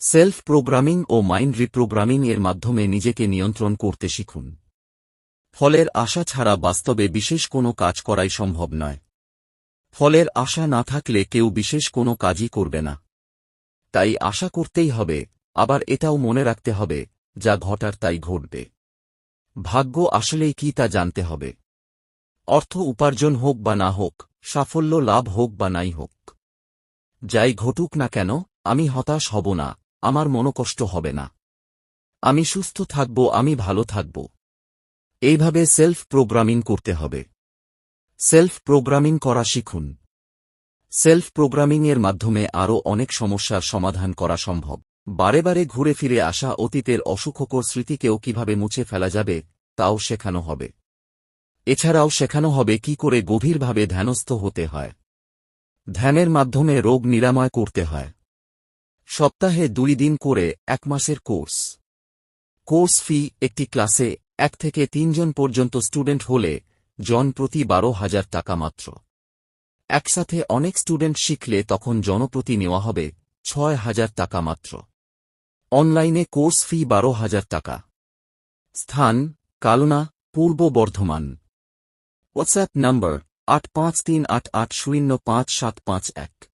Self programming ও mind reprogramming এর মাধ্যমে নিজেকে নিয়ন্ত্রণ করতে শিখুন। ফলের আশা ছাড়া বাস্তবে বিশেষ কোনো কাজ করাই সম্ভব নয়। ফলের আশা না থাকলে কেউ বিশেষ কোনো কাজই করবে না। তাই আশা করতেই হবে, আবার এটাও মনে রাখতে হবে, যা ঘটার তাই ঘটবে। ভাগ্য আসলেই কি তা জানতে হবে। অর্থ উপার্জন হোক বা না হোক, সাফল্য লাভ হোক বা নাই হোক। যাই ঘটুক না কেন, আমি হতাশ হব না। আমার মনোকষ্ট হবে না। আমি সুস্থ থাকব, আমি ভালো থাকব। এইভাবে সেলফ প্রোগ্রামিং করতে হবে। সেলফ প্রোগ্রামিং করা শিখুন। সেলফ প্রোগ্রামিং এর মাধ্যমে আরও অনেক সমস্যার সমাধান করা সম্ভব। বারে বারে ঘুরে ফিরে আসা অতীতের অসুখকর স্মৃতিকেও কীভাবে মুছে ফেলা যাবে, তাও শেখানো হবে। এছাড়াও শেখানো হবে কি করে গভীরভাবে ধ্যানস্থ হতে হয়। ধ্যানের মাধ্যমে রোগ নিরাময় করতে হয়। সপ্তাহে দুই দিন করে এক মাসের কোর্স। কোর্স ফি একটি ক্লাসে এক থেকে তিনজন পর্যন্ত স্টুডেন্ট হলে জন প্রতি বারো হাজার টাকা মাত্র। একসাথে অনেক স্টুডেন্ট শিখলে তখন জনপ্রতি নেওয়া হবে ছয় হাজার টাকা মাত্র। অনলাইনে কোর্স ফি বারো হাজার টাকা। স্থান, কালনা, পূর্ব বর্ধমান। হোয়াটসঅ্যাপ নম্বর আট পাঁচ তিন আট আট শূন্য পাঁচ সাত পাঁচ এক।